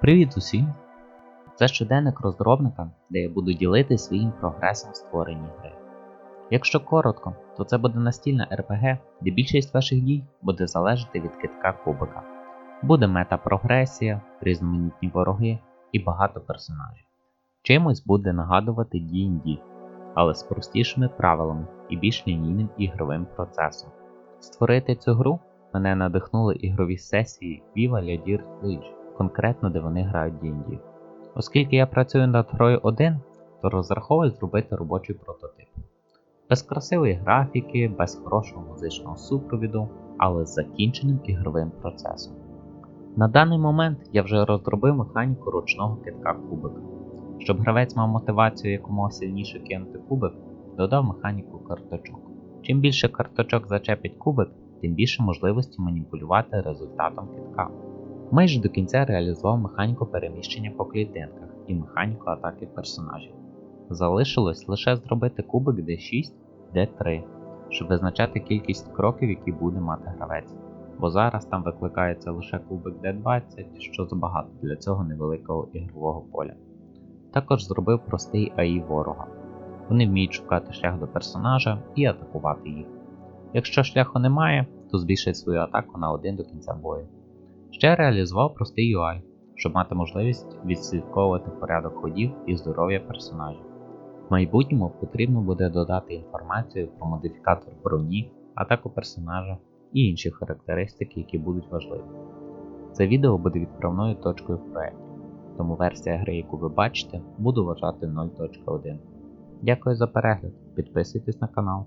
Привіт усім! Це щоденник розробника, де я буду ділитися своїм прогресом в створенні гри. Якщо коротко, то це буде настільна RPG, де більшість ваших дій буде залежати від китка кубика. Буде мета-прогресія, різноманітні вороги і багато персонажів. Чимось буде нагадувати D&D, але з простішими правилами і більш лінійним ігровим процесом. Створити цю гру мене надихнули ігрові сесії Viva La Village, конкретно де вони грають D&D. Оскільки я працюю над грою один, то розраховую зробити робочий прототип. Без красивої графіки, без хорошого музичного супровіду, але з закінченим ігровим процесом. На даний момент я вже розробив механіку ручного китка кубика. Щоб гравець мав мотивацію якомога сильніше кинути кубик, додав механіку карточок. Чим більше карточок зачепить кубик, тим більше можливості маніпулювати результатом китка. Майже до кінця реалізував механіку переміщення по клітинках і механіку атаки персонажів. Залишилось лише зробити кубик D6 D3, щоб визначати кількість кроків, які буде мати гравець, бо зараз там викликається лише кубик D20, що забагато для цього невеликого ігрового поля. Також зробив простий АІ ворога. Вони вміють шукати шлях до персонажа і атакувати їх. Якщо шляху немає, то збільшить свою атаку на один до кінця бою. Ще реалізував простий UI, щоб мати можливість відслідковувати порядок ходів і здоров'я персонажів. В майбутньому потрібно буде додати інформацію про модифікатор броні, атаку персонажа і інші характеристики, які будуть важливі. Це відео буде відправною точкою в проєкті, тому версія гри, яку ви бачите, буду вважати 0.1. Дякую за перегляд, підписуйтесь на канал.